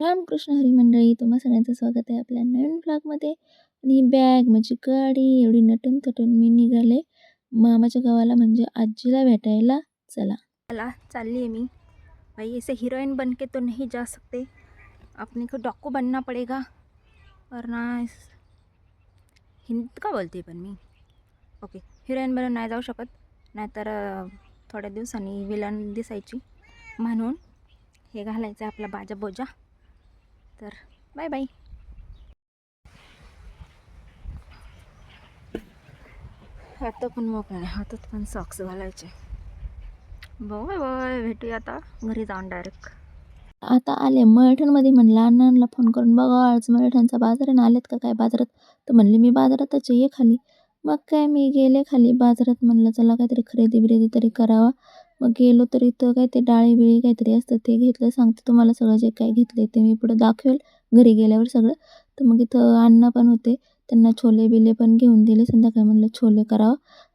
रामकृष्ण हरी मंडळी तुम्हा सगळ्यांचं स्वागत आहे आपल्या नवीन ब्लॉगमध्ये. आणि बॅग माझी गाडी एवढी नटून थटून मी निघाले. मामाच्या गावाला म्हणजे आजीला भेटायला. चला. चला चालली आहे मी. भाई ऐसे हीरोइन बन के तो नहीं जा सकते. अपने को डॉक्यू बनना पड़ेगा. वरना इस- हिंदी का बोलते पण मी? ओके हिरोईन बनून नाही जाऊ शकत. नाहीतर थोड्या दिवसांनी विलन दिसायची. म्हणून हे घालायचं आहे आपला बाजा बोजा. तर बाय बाय. हात पण मोकळा हातात पण सॉक्स घालायचे. बाय बाय भेटूया आता. घरी जाऊन डायरेक्ट आता आले मराठ्यांमध्ये म्हणलं अण्णांना फोन करून बघा आज मराठ्यांचा बाजार आहे ना आलेत का काय बाजारात? तर म्हणले मी बाजारातच ये खाली. मग काय मी गेले खाली बाजारात म्हणलं चला काहीतरी खरेदी बिरेदी तरी करावा. मग गेलो तर इथं काय ते डाळी बिळी काहीतरी असतं ते घेतलं. सांगते तुम्हाला सगळं जे काय घेतलं ते मी पुढं दाखवेल. घरी गेल्यावर सगळं. तर मग इथं अन्न पण होते. त्यांना छोले बिले पण घेऊन दिले. संध्याकाळी म्हणलं छोले करावं.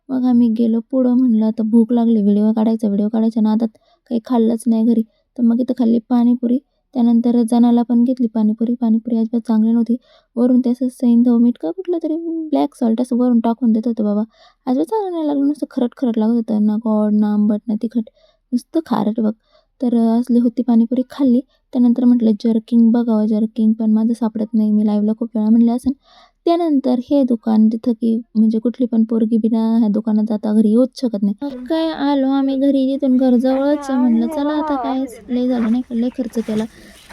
मग आम्ही गेलो पुढं म्हणलं आता भूक लागली. व्हिडिओ काढायचा. व्हिडिओ काढायचा ना आता काही खाल्लंच नाही घरी. तर मग इथं खाल्ली पाणीपुरी. त्यानंतर जनाला पण घेतली पाणीपुरी. पाणीपुरी अजिबात चांगली नव्हती. वरून त्याचं सैन सैंधव मीठ का कुठलं तरी ब्लॅक सॉल्ट असं वरून टाकून देत होतं बाबा. अजिबात चांगलं नाही लागलं. नुसतं खरट खरट लागत होतं. ना गोड ना आंबट ना तिखट. नुसतं खारट बघ. तर असली होती पाणीपुरी खाल्ली. त्यानंतर म्हटलं जर्किंग बघावं जर्किंग. पण माझं सापडत नाही. मी लाईव्हला खूप वेळा म्हणले असं त्यानंतर हे दुकान जिथं की म्हणजे कुठली पण पोरगी बिना ह्या दुकानात जाता घरी येऊच शकत नाही. काय आलो आम्ही घरी तिथून घर जवळच म्हणलं चला आता काय लय झालं नाही का? लय खर्च केला.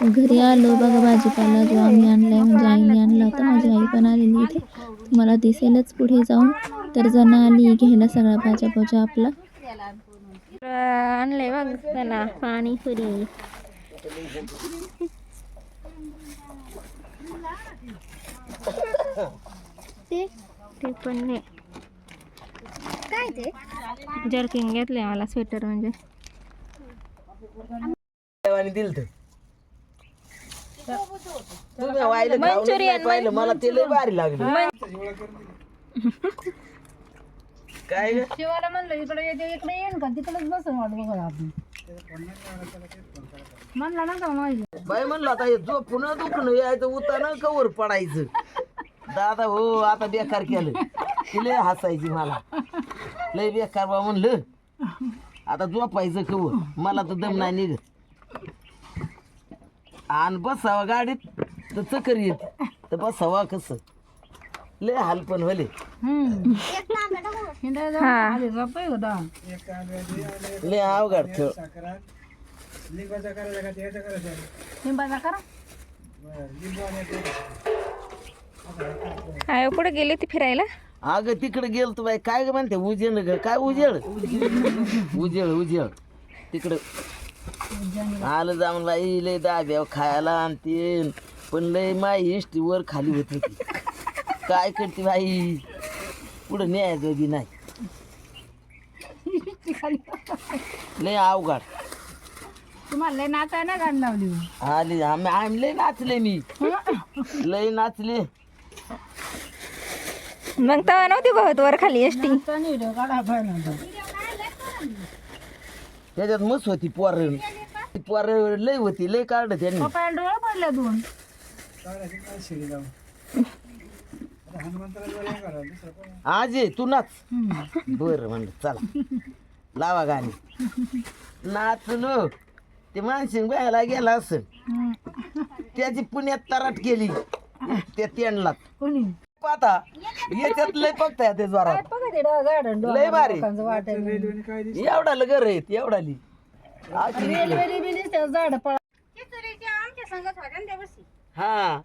घरी आलो बघा भाजीपाला जो आम्ही आणलाय म्हणजे आईने आणला होता माझी आई पण आलेली इथे. तुम्हाला दिसेलच पुढे जाऊन. तर जण आली घ्यायला सगळा भाज्या पोजा आपला. आणलंय बघ त्याला पाणीपुरी ते ते पण नाही काय ते? जर्किंग घेतलंय मला स्वेटर म्हणजे. पाहिलं मला ते लय भारी लागलं. काय ग? शिवाला म्हणलं इकडे येते इकडे येईन का? तिकडेच बसून वाट बघा आपण. म्हणला ना का माहिती बाई म्हणलं आता हे झोपून दुखणं यायचं उतानं कवर पडायचं. दादा हो आता बेकार केलं. ती लय हसायची मला. लय बेकार बा म्हणलं. आता झोपायचं कवर मला तर दम नाही निघत. आणि बसावा गाडीत तर चक्कर येत. तर बसावा कसं? लय हाल पण भले आले झोपाय होता लय अवघड खेळ. लिंबाचा करा. काय कुठे गेले ती फिरायला? अगं तिकडे गेल तू बाई. काय ग म्हणते उजेड ग? काय उजेड? उजेड उजेड. तिकडं. आलं जाऊन बाई लय दाब्याव खायला आणि ते पण लय माय हिस्ट्री वर खाली होत होती. काय करते बाई? पुढं न्यायचं बी नाही. लय अवघड. तुम्हाला लय नाचाय ना गाडी लावली? आली आम्ही आम्ही लय नाचले मी. लय नाचले. मग तेव्हा नव्हती बघत वर खाली एसटी त्याच्यात मस्त होती पोर. ती पोर लय होती लय काढलं त्यांनी. डोळे पडले दोन. आज ये तू नाच. बर म्हणलं चला. लावा गाणी. नाचलो. ते मानसिंग बायला गेला असेल. त्याची पुण्यात तराट केली. त्या तेंडला कोणी? पाहता. याच्यात लय बघताय ते ज्वारात बघा ते गार्डन लय भारी. एवढा घर आहेत अशी बिली त्या झाड पळा हा.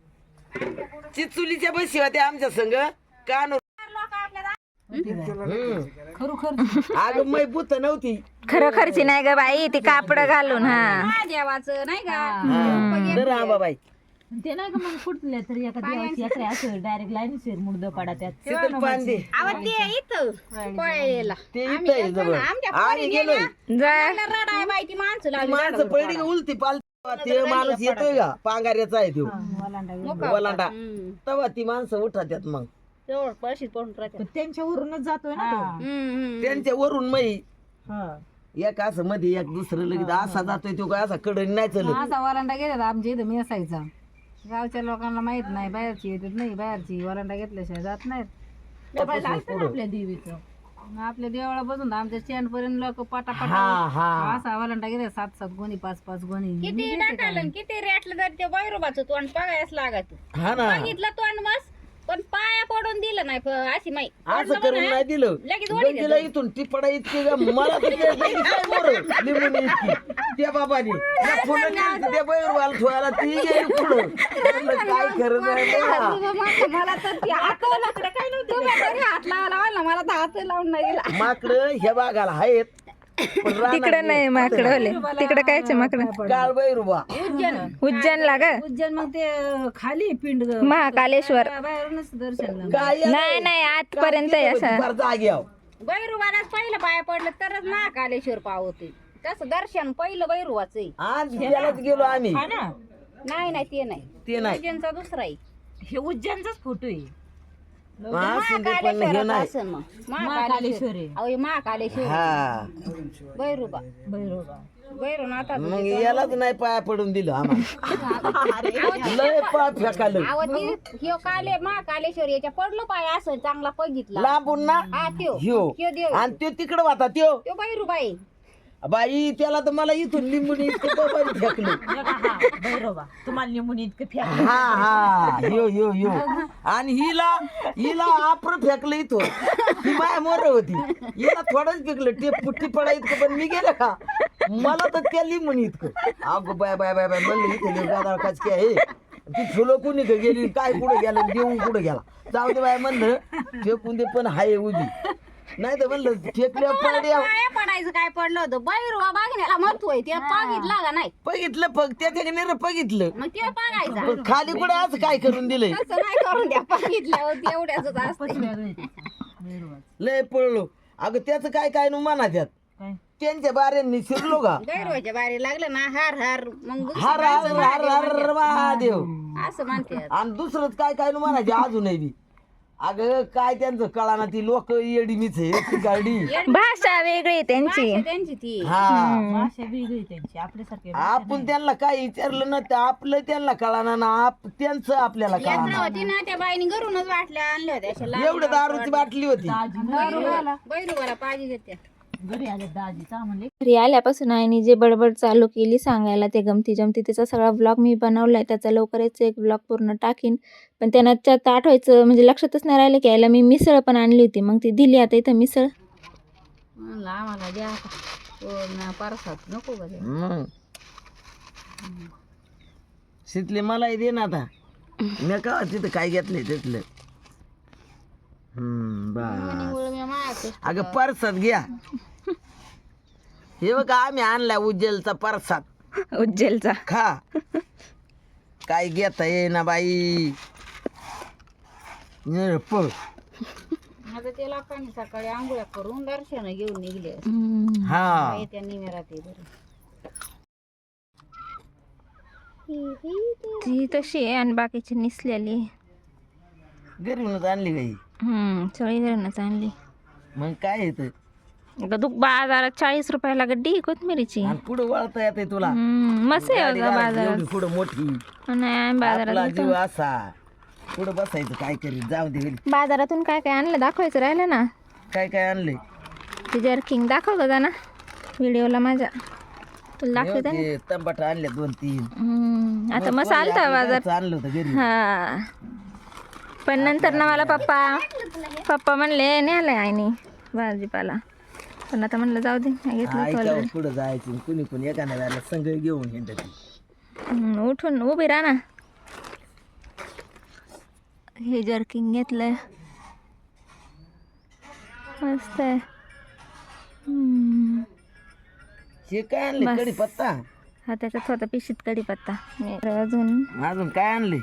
चिचुलीच्या बशी होत्या आमच्या संग. कान खरोखर. अगं मै बुत नव्हती. खरं खर्ची नाही ग बाई ती कापड घालून हा. देवाचं नाही का? हा. ते नाही का मग फुटले तरी एका देवाची यात्रा असं डायरेक्ट लाईन शेर मुर्द पडा त्यात शीतल पांदे ते इथं आहे जवळ. आम्ही गेलोय. ती माणसं पडली का उलती ते माणूस येतोय का? पांगाऱ्याचा आहे तो. वलांडा तेव्हा ती माणसं मग. त्यांच्यावरूनच जातोय ना तो. त्यांच्या वरून मै हा. एक असं मध्ये एक दुसरं लगेच असा जातोय तो काय असा कडे नाही चलत. असा वरांडा गेला आमच्या इथं मेसायचा गावच्या लोकांना माहीत नाही बाहेरची येतात नाही बाहेरची वरांडा घेतल्याशिवाय जात नाहीत. आपल्या देवीचं. मग आपल्या देवाला बसून आमच्या स्टँड पर्यंत लोक पटापट हा हा. असा वरांडा गेला सात सात गोणी पाच पाच गोणी. किती टाकालं किती रेटलं तर ते बैरोबाचं तोंड बघायच लागत हा ना. बघितलं तोंड मस्त. पण पाया पडून दिलं नाही प- अशी माई. असं करून नाही दिलं. लगेच गंगीला इथून टिपडा इतकी का मला तर ते गंगी काय बरं? लिंबून इतकी. त्या बाबानी. त्या फुलं ठेवायला ती गेली पुढं. म्हणलं काय खरं नाही. मला तर ते लाकडं काय तुम्ही तरी हात लावायला मला तर हात लावून नाही गेला माकडं ह्या बागाला आहेत. तिकडे नाही. माकडं ओले तिकडे कायचे माकडं? काळ बैरुबा उज्जैनला ग? उज्जैन मग ते खाली पिंड महाकालेश्वर. बाहेरूनच दर्शन काय नाही नाही आजपर्यंत आहे असं. बैरुबालाच पहिलं पाया पडलं तरच महाकालेश्वर पावते तसं दर्शन पहिलं बैरुवाच आज गेलो आम्ही. हा ना? नाही नाही ते नाही. ते नाही उज्जैनचा दुसरा आहे. हे उज्जैनचाच फोटो आहे. असं ते पण हे नाही. असं मग. महाकालेश्वर आहे. अहो हे महाकालेश्वर. हा. बैरुबा भैरोबा. बैरुनाथा मग यालाच नाही पाया पडून दिलं आम्हाला. लय पाय फेकालं ह्यो काले महाकालेश्वर याच्या पडलो पाय असं चांगला बघितला. लांबून ना. हा त्यो. ह्यो. ह्यो देव. आणि तो तिकडं होता त्यो. त्यो बैरुबाई बाई त्याला तर मला इथून लिंबून इतकं बाबाने फेकलं. तुम्हाला निमून इतकं हा हा. ह्यो ह्यो ह्यो आणि हिला हिला आपर फेकलं इथून. ही माया मोर होती. हिला थोडंच फेकलं. ते पुट्टी पडा इतकं पण मी गेलं का? मला तर त्या लिंबून इतकं. अगो बाय बाय बाय बाय म्हणलं इथे गादा काचकी आहे. ती फुलं कुणी का गेली काय कुठं गेलं देऊ कुठं गेला? जाऊ दे बाय म्हणलं फेकून दे पण हाय उभी. नाही तर म्हणलं फेकल्या पडल्या पाया पडायचं काय पडलं होतं? बैरुबा बघण्याला महत्त्व आहे ते बघितला का नाही. बघितलं फक्त त्याच्या नाही बघितलं. मग ते बघायचं. पण खाली कुठे असं काय करून दिलंय? तसं नाही करून द्या असते भैरोबा लय पळलो. अगं त्याचं काय काय नु म्हणा त्यात? काय? त्यांच्या बाऱ्यांनी शिरलो का? गैरवाच्या बारी लागलं ना हार हार मग हर हर हर हर महादेव. असं म्हणते. आणि दुसरंच काय काय नु म्हणायचे अजूनही बी. अगं काय त्यांचं कळाना ती लोक येडी मीच आहे ती गाडी. भाषा वेगळी आहे त्यांची. त्यांची ती. हा. भाषा वेगळी त्यांची आपल्यासारखे आपण त्यांना काय विचारलं ना ते आपलं त्यांना कळाना ना आप त्यांचं आपल्याला यात्रा कळाना होती ना त्या बाईने घरूनच वाटल्या आणल्या होत्या एवढं दारूची बाटली होती. बैरुबाला पाहिजे घेत्या घरी आले दाजी चा म्हणले. घरी आल्यापासून आईने जे बडबड चालू केली सांगायला ते गमती जमती त्याचा सगळा ब्लॉग मी बनवलाय त्याचा लवकरच एक ब्लॉग पूर्ण टाकीन. पण त्यांना त्यात आठवायचं म्हणजे लक्षातच नाही राहिलं की यायला मी मिसळ पण आणली होती. मग ती दिली आता इथं मिसळ. म्हणलं आम्हाला द्या परसात नको. मग. शितले मलाही दे ना आता. मी का तिथं काय घेतलंय तिथलं? हम्म बा निवळ मी मागते अगं परसाद घ्या. हे बघा आम्ही आणला उज्जैलचा परसाद. उज्जैलचा खा. काय घेता ये ना बाई. निर पळ आता ते लोकांनी सकाळी आंघोळ्या करून दर्शन घेऊन निघले. हा. त्या निमेरात बरं. ती तशी आहे आणि बाकीची निसलेली घरूनच आणली हम्म सगळी घरूनच आणली. मग काय येत? दुख बाजारात चाळीस रुपयाला गड्डी कोथमिरीची. आणि पुढे वळता येते तुला. मस्त आहे गाडी अगं घालायची बाजारात पुढं मोठी. नाही आम्ही बाजारात आपला गेलतो. जीव असा. पुढं बसायचं काय करीत जाऊ दे. बाजारातून काय काय आणलं दाखवायचं राहिलं ना? काय काय आणले? ते जर्किंग दाखव का ना व्हिडिओला माझ्या. तुला दाखवते ना? ते तंबाट आणले दोन तीन. हम्म, आता मस्त आलता बाजार. आणलं होतं घरी. हा. पण नंतर ना मला पप्पा पप्पा म्हणले नेलंय आईने भाजीपाला. पण आता म्हणलं जाऊ दे नाही घेतलं ऐकावं पुढं जायचं कुणी कुणी एखाद्या वेळेला संघ घेऊन हिंडत हम्म, उठून उभी राहा ना. हे जर्किंग घेतलंय. मस्त आहे. हम्म. हे काय आणले बस. कढीपत्ता? हा त्याच्यात होता पिशीत कढीपत्ता. मी अजून. अजून काय आणले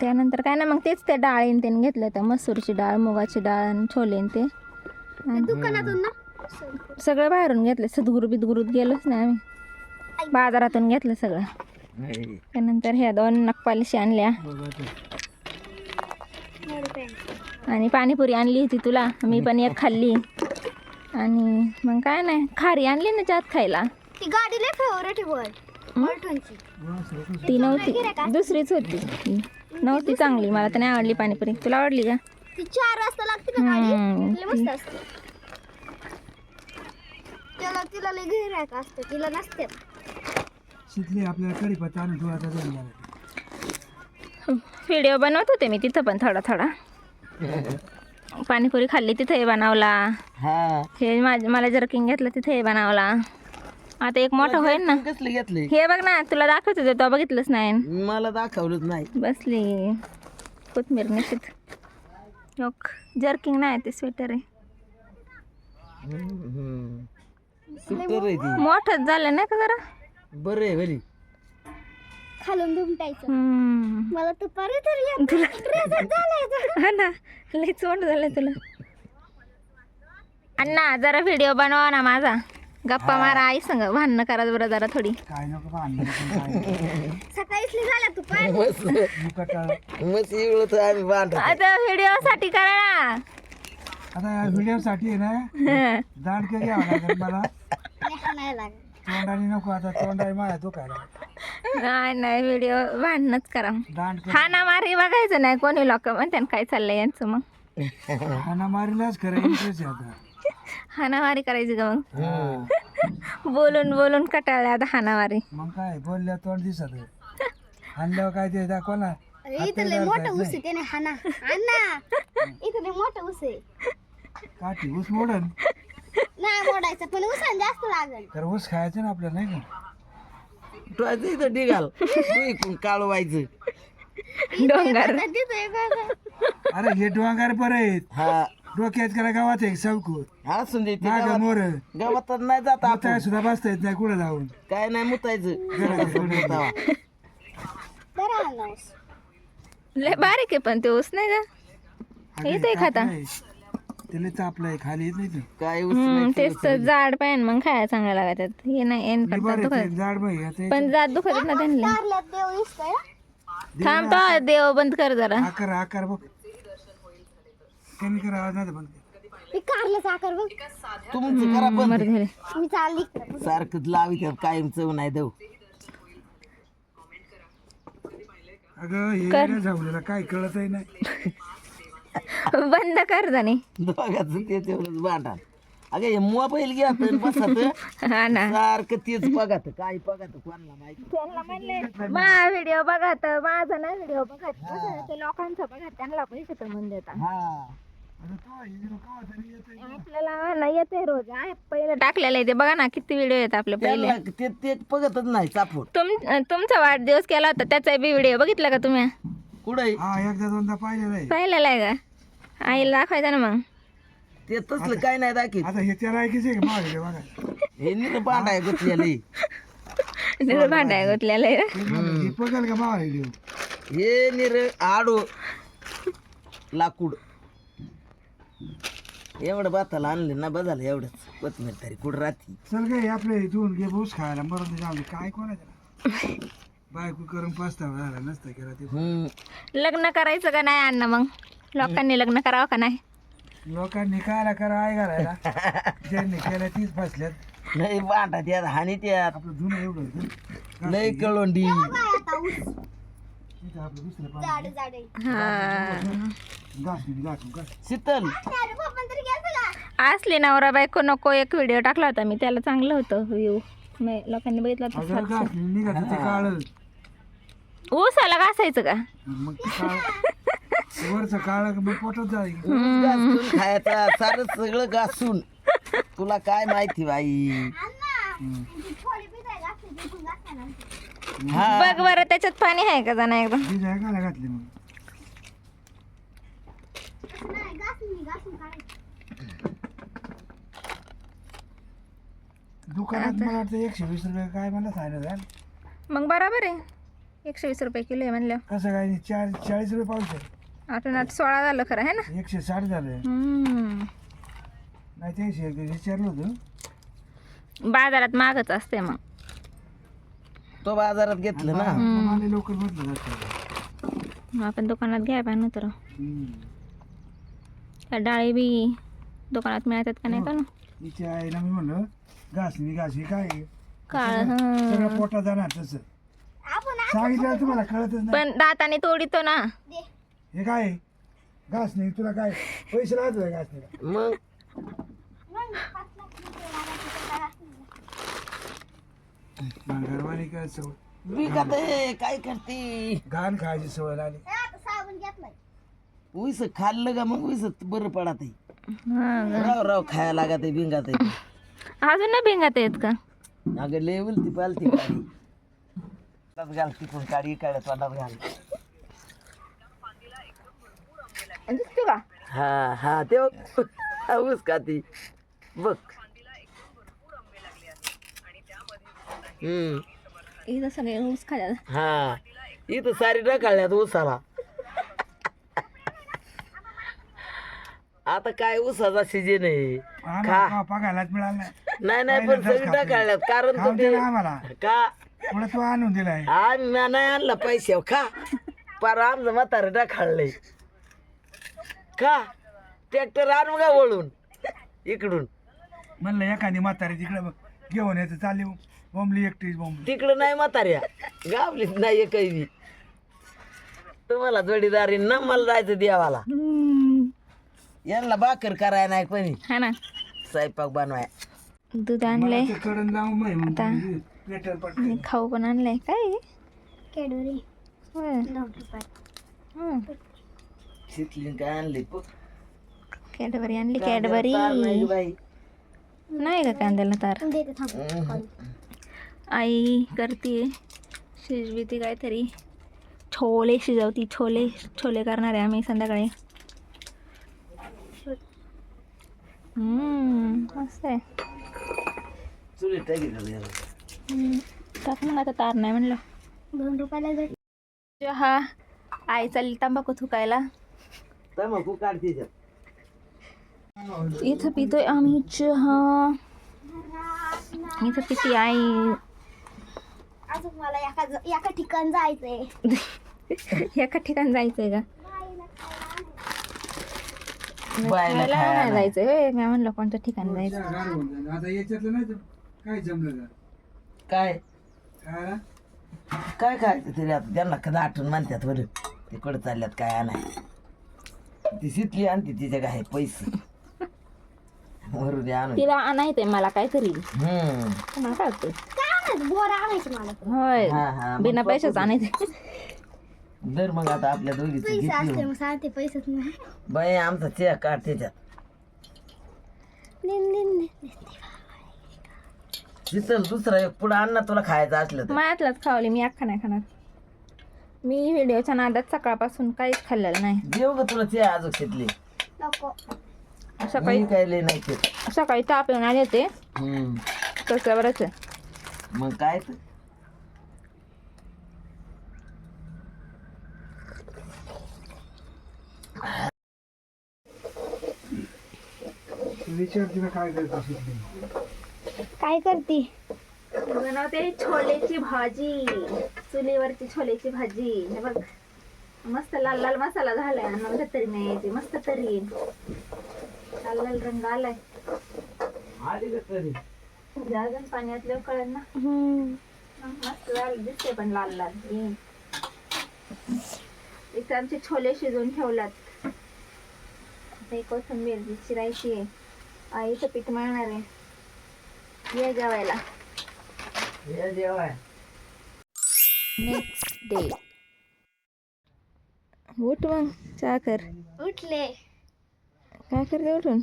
त्यानंतर काय ना मग तेच त्या डाळीन त्याने घेतलं तर मसूरची डाळ मुगाची डाळ आणि छोले आणि ते. दुकानातून ना सगळं बाहेरून घेतलं. सदगुरु बिदगुरुत गेलोच नाही आम्ही. बाजारातून घेतलं सगळं. त्यानंतर ह्या दोन नखपालिशी आणल्या. आणि पाणीपुरी आणली होती तुला. मी पण एक खाल्ली. आणि मग काय नाही. खारी आणली ना जात खायला. ती गाडी लय फेवरेट आहे ती नव्हती. दुसरीच होती. ती नव्हती चांगली. मला तर नाही आवडली पाणीपुरी. तुला आवडली का? ती चार वाजता लागते ना गाडी? लय मस्त असते. त्याला तिला लय असतं तिला नसते. शिकली आपल्याला कढीपत्ता दोन झाला व्हिडिओ बनवत होते मी तिथं पण थोडा थोडा. पाणीपुरी खाल्ली तिथं हे बनवला. हा. हे माझ मला जर्किंग घेतलं तिथे हे बनवला. आता एक मोठं होईल ना. कसले घेतले? हे बघ ना तुला दाखवत होते तो बघितलंच नाही. मला दाखवलंच नाही. बसली. कोथमीर निश्चित. लोक जर्किंग नाही ते स्वेटर आहे. सुटर आहे ती. मोठंच झालं नाही का जरा? बरं आहे खालून दुमटायचं. हम्म. मला तर पारे तर येत तुला हा ना लई चोंड झालं तुला. अण्णा जरा व्हिडिओ बनवा ना माझा. गप्पा मारा आई संग भांडणं करा बरं जरा थोडी. काय नको भांडण. सकाळीच तू मस्त. इवळत आम्ही बांधतो आता व्हिडिओ साठी करा ना. आता या व्हिडिओसाठी आहे ना दांडके घ्यावं लागेल मला. तोंडाने नको आता तोंडाने माझ्या दुखायला नाही नाही व्हिडिओ भांडणच करा. दांडके हा ना मारी बघायचं नाही कोणी लोक म्हणते काय चाललंय यांचं मग? खाना मारीलाच खरं इंटरेस्ट आहे आता. हाणामारी करायची का मग. बोलून बोलून कटाळले आता हाणामारी. मग काय बोलल्या तोंड दिसत. आणल्यावर काय ते दाखवा ना. इथं लय मोठं ऊस आहे त्याने हाना अण्णा इथं लय मोठं ऊस आहे. काठी ऊस मोडन. नाही मोडायचं पण उसाने जास्त लागल. तर ऊस खायचं ना आपल्याला नाही का? ठेवायचं इथं डिगाल तू इकडून काळू व्हायचं डोंगर. तिथं एक अरे हे डोंगर बरं आहेत. हा. डोक्यात करा गावात एक चौकूत असून दे ते माग गावात. मोर. गावात तर नाही जात काय आपण सुद्धा बसता येत नाही कुठं जाऊन. काय नाही मुतायचं. मुतावा. बरं आणला ऊस लय बारीक आहे पण ते ऊस नाही का अगं, येतंय खाता? त्याला तापलंय खाली येत नाही ते. काय हम्म, नाही तेच तर जाड पाहिजे मग खायला चांगला लागतात हे नाही एन हे पडतात बरं ते बाई आता पण जात दुखत ना त्यांना. कारल्यात देव दिसतोय ना. थांब तो देव बंद कर जरा. आकार आकार बघ. कमी करा आवाज नाही बंद कर. मी कारल्याचा आकार बघ. तुमचं करा बरं झालं. मी चालली. सारखंच लावित कायम चव नाही देऊ. अगं हे येड्या झावलेला काय कळत नाही. बंद कर जाणे दोघांचं ते तेवढंच भांडण अगं हे मोबाईल घ्या तर. बसत हा ना. सारखं तेच बघत काय बघत कोणाला माहिती. त्यांना म्हणले मा व्हिडिओ बघा तर माझा नाही व्हिडिओ बघा ते लोकांचा बघा त्यांना पैसे तर म्हणून देतात. हा. आपल्याला नाही येते रोज. आहे पहिलं टाकलेलं आहे ते. बघा ना किती व्हिडिओ येतात आपले पहिले. ते ते बघतच नाही चापून. तुम तुमचा वाढदिवस केला होता त्याचा बी व्हिडिओ बघितला का तुम्ही? कुठे? हा एकदा दोनदा पाहिलेलं आहे. पाहिलेला आहे का? आईला दाखवायचा ना मग. ते तसलं काय नाही दाखीत. आता हे त्याला ऐकायचं आहे का? मागे बघा. हे नीट भांडाय गुतलेलं तिथं भांडाय गुतलेलं आहे. म्हणलं, हे बघाल का मागे हे निर आडू लाकूड. एवढं बाताला आणलं ना बघाल एवढंच. कोथमीर तरी कुठं राहती? चल काय आपले इथून घे ऊस खायला. मरून जाऊन दे. काय कोणाचं? बायको करून पस्तावा झाला नसतं केला ते. हम्म. लग्न करायचं का नाही अण्णा मग? लोकांनी लग्न करावं का नाही? लोकांनी कायला करा आय घालायला? ज्यांनी केल्या तीच फसल्यात. लय भांडा त्यात हानी त्यात. आपलं जुनं एवढं होतं. लय कळोंडी हा. शीतल! असली नवरा बायको नको एक व्हिडिओ टाकला होता मी त्याला चांगलं होतं व्ह्यू लोकांनी बघितलं होतं ऊसाला घासायचं का? मग ते काळ. वरचं काळ मग पोटात जाईल. घासून खायचा सारं सगळं घासून. तुला काय माहिती बाई? हा. बघ बरं त्याच्यात पाणी आहे का जाणं एकदम आहे काला घातली मग. नाही घासून मी घासून काढायचं. दुकानात मला वाटतं एकशे वीस रुपये काय मला सांगितलं झालं मग बरोबर आहे. एकशे वीस रुपये किलो आहे म्हणलं. कसं काय नाही, चार चाळीस रुपये पाऊस आठवण आठ सोळा झालं खरं आहे ना? एकशे साठ झालं. हम्म. नाही ते एकशे एक विचारलं होतं. बाजारात मागच असते मग. तो बाजारात घेतलं ना. मला लवकर म्हटलं जातं. मग आपण दुकानात घ्याय पाहिजे तर. त्या डाळी बी दुकानात मिळतात का नाही का ना? तिच्या आईला मी म्हणलं घासणी घासणी काय आहे? काळ सगळं पोटात जाणार तसं. सांगितलं तुम्हाला कळतच नाही. पण दाताने तोडितो ना. हे काय आहे? घासणी तुला काय? पैसे लागत घासणीला? मग? घरवाणी काय सवय विकत आहे, काय करते? घाण खायची सवय लागली. उस खाल्लं का मग उस बरं पडत आहे. हा राव राव खायला लागत आहे बिंगात आहे. अजून नाही भिंगात येत का? अगं लेवल ती पालती गाडी तोंडात घाल तिकून काढी काढ तोंडात घाल दिसतो का? हा हा ते बघ. ऊस का ती बघ. हम्म इथं सगळे ऊस खाल्यात हा इथं सारी ढकाळल्यात ऊसाला आता काय ऊसाचा सीजन आहे का पगायलाच मिळालं नाही नाही नाही पण सगळी ढकाळल्यात कारण खाऊ कुठे दे ना आम्हाला का पुढे तू आणून दिलाय आम्ही नाही आणला पैसे खा पर आमचं म्हातारं ढकाळलंय का ट्रॅक्टर आणू का वळून इकडून म्हणलं एखादी म्हातारी तिकडे घेऊन येतं चालली बोंबली एकटीच बोंबली. तिकडं नाही म्हाताऱ्या. गावलीच नाही एकही. बी तुम्हाला जोडीदारी न मला जायचं देवाला. यांना भाकर करायला नाही कोणी. हा ना. स्वयंपाक बनवाय. दूध आणलंय. कडन लावून माही आता पेटर पट आणि खाऊ पण आणलंय. काय कॅडबरी. होय. हं. शिकली काय आणली प- कॅडबरी आणली तार कॅडबरी. नाही बाई. नाही का कांद्याला तार? देते थांब. आई करते शिजवी ती काहीतरी. छोले शिजवती छोले छोले करणार आहे आम्ही संध्याकाळी. हम्म, मस्त आहे. टाकी मग आता तार नाही म्हणलं. दोन रुपयाला चहा. आई चालली तंबाखू थुकायला. तंबाखू काढते. इथं पितोय आम्ही चहा. इथं पिती आई. अजून मला एका एका ठिकाण जायचंय. एका ठिकाणी जायचंय का? बायला खायला खायला. नाही जायचंय होय मी म्हणलं कोणत्या ठिकाणी जायचं. गार होऊन जाईल. आता याच्यातलं नाही तर काय जमलं का? काय? खायला? काय खायचं तरी आता त्यांना कदा आठवण मानतात बरं. ते कुठं चालल्यात काय आणाय. ती शिकली आणते तिच्या काय पैसे. वरून आणून. तिला आणायचंय मला काहीतरी. हम्म. तुम्हाला काय वाटतं काय आणायचं बोरा आणायचं मला. तर. होय. हा हा मग बिना पैशाच आणायचे. दर मग आता आपल्या दोघीचं पैसे असते घेतली मग सांगते पैसेच नाही. बाई आमचा चेक काढ त्याच्यात. निन, निन, निन. शीतल दुसरा एक पुढं आण ना तुला खायचं असलं तर. मायातलाच खावली मी अख्खा नाही खाणार. मी व्हिडिओच्या नादात सकाळपासून काहीच खाल्लेलं नाही. देऊ ग तुला अजून शिकली. नको. सकाळी मी काय लय नाही खेळ सकाळी ताप येऊन आले होते. हम्म. तसल्यावरच आहे. मग काय तर. विचार तिला काय करत शिकली काय करते? बनवते छोलेची भाजी. चुलीवरची छोलेची भाजी. हे बघ. मस्त लाल लाल मसाला झालाय. आणि मग तरी नाही येते मस्त तरी. लाल लाल रंग आलाय. आली का तरी? अजून पाण्यातलं कळलं ना. हम्म. मस्त झालं दिसते पण लाल लाल. हे. इथं आमचे छोले शिजवून ठेवलात. आता एक कोथिंबीर जी चिरायची आहे. आईचं पीठ मळणार आहे. ये जेवायला. हे जेवाय. नेक्स्ट डे उठ मग चहा कर. उठले. काय करते उठून?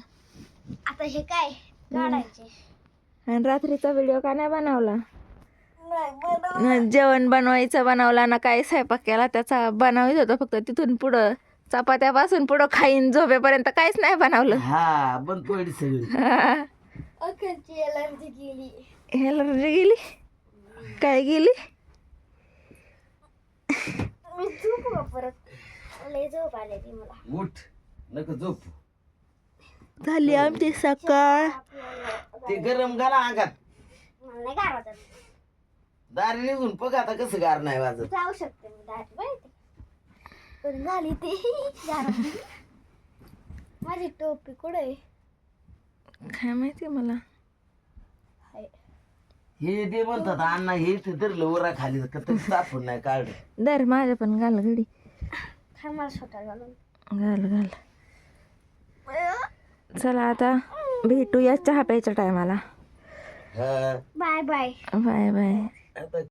आता हे काय? काढायचे. आणि रात्रीचा व्हिडिओ का नाही बनवला? जेवण बनवायचं बनवला ना काय स्वयंपाक केला त्याचा बनवायचं होतं फक्त तिथून पुढं चपात्यापासून पुढं खाईन झोपेपर्यंत काहीच नाही बनवलं. हा बंद पडली सगळी. अखेरची एलर्जी गेली. एलर्जी गेली? काय गेली? मी झोपू परत? झोप आले ती मला. उठ नको झोप. झाली आमची सकाळ. ते गरम घाला अंगात. दार निघून बघ आता कसं गार नाही वाजत. जाऊ शकते माहिती पण झाली ते. माझी टोपी कुठे आहे? काय माहिती मला. हाय. हे ते म्हणतात अण्णा हे ते धरलं उरा खाली का सापड नाही काढ दर माझ्या पण घाल घडी. थांब मला स्वतः घालून. घाल घाल. चला आता भेटूया चहा प्यायच्या टायमाला. Bye bye. Bye bye.